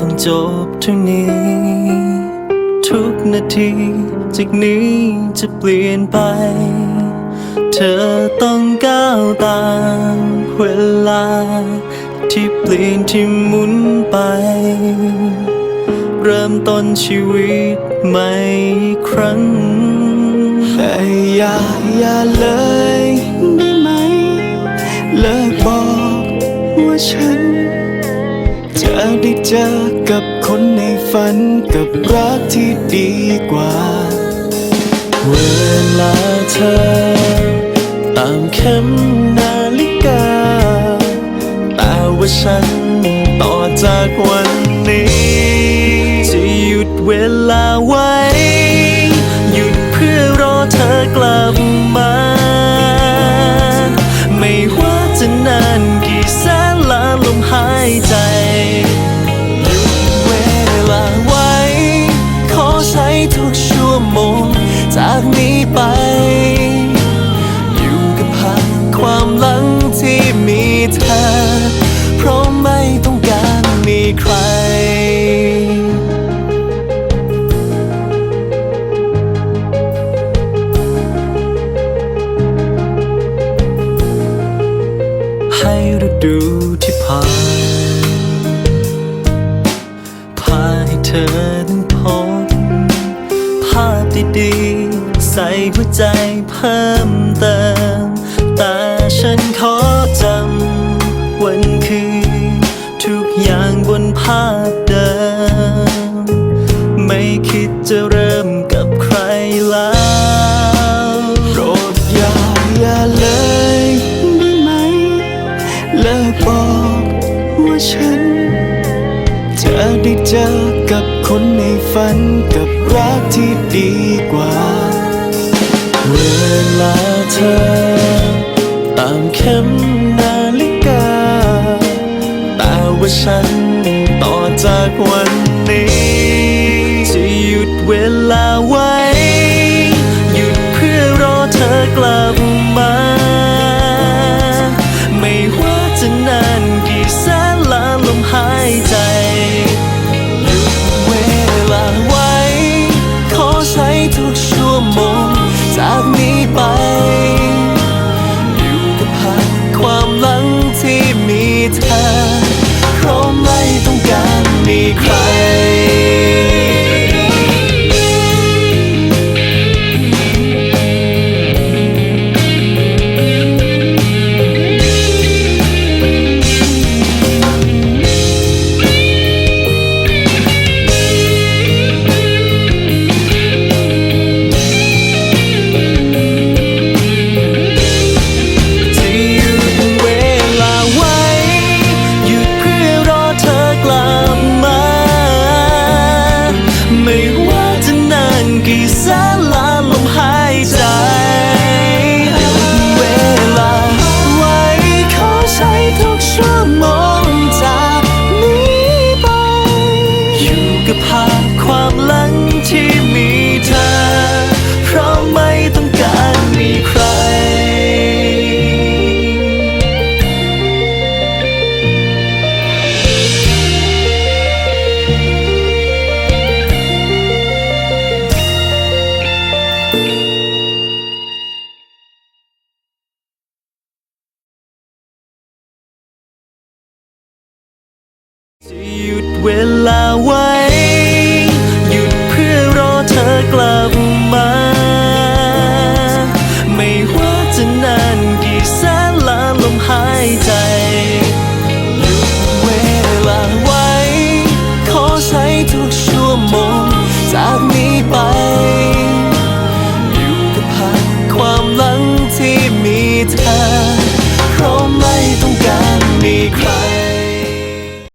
ต้องจบเท่านี้ ทุกนาที จากนี้จะเปลี่ยนไป เธอต้องก้าวตามเวลา ที่เปลี่ยนที่หมุนไป เริ่มต้นชีวิตใหม่อีกครั้ง แต่อย่าอย่าเลยได้ไหม เลิกบอกว่าฉัน จะได้เจอกับคนในฝันกับรักที่ดีกว่า เวลาเธอ ตามเข็มนาฬิกา แต่ว่าฉันต่อจากวันนี้ จะหยุดเวลาไว้ จากนี้ไป อยู่กับภาพความหลังที่มีเธอ เพราะไม่ต้องการมีใคร ให้ฤดูที่ผ่านพาให้เธอนั้นพบภาพดี หัวใจเพิ่มเติมแต่ฉันขอจำวันคืน ทุกอย่างบนภาพเดิม ไม่คิดจะเริ่มกับใครแล้วโปรดอย่าอย่าเลยได้ไหม เลิกบอกว่าฉัน จะได้เจอกับคนในฝันกับรักที่ดีกว่า ธอ ตามเข็มนาฬิกา แต่ว่าฉันต่อจากวันนี้ จะหยุดเวลาไว้ หยุดเพื่อรอเธอกลับมา ไม่ว่าจะนานกี่แสนล้านลมหายใจหยุดเวลาไว้ ขอใช้ทุกชั่วโมง จากนี้ไป ไม่ว่าจะนานกี่แสน หยุดเวลาไว้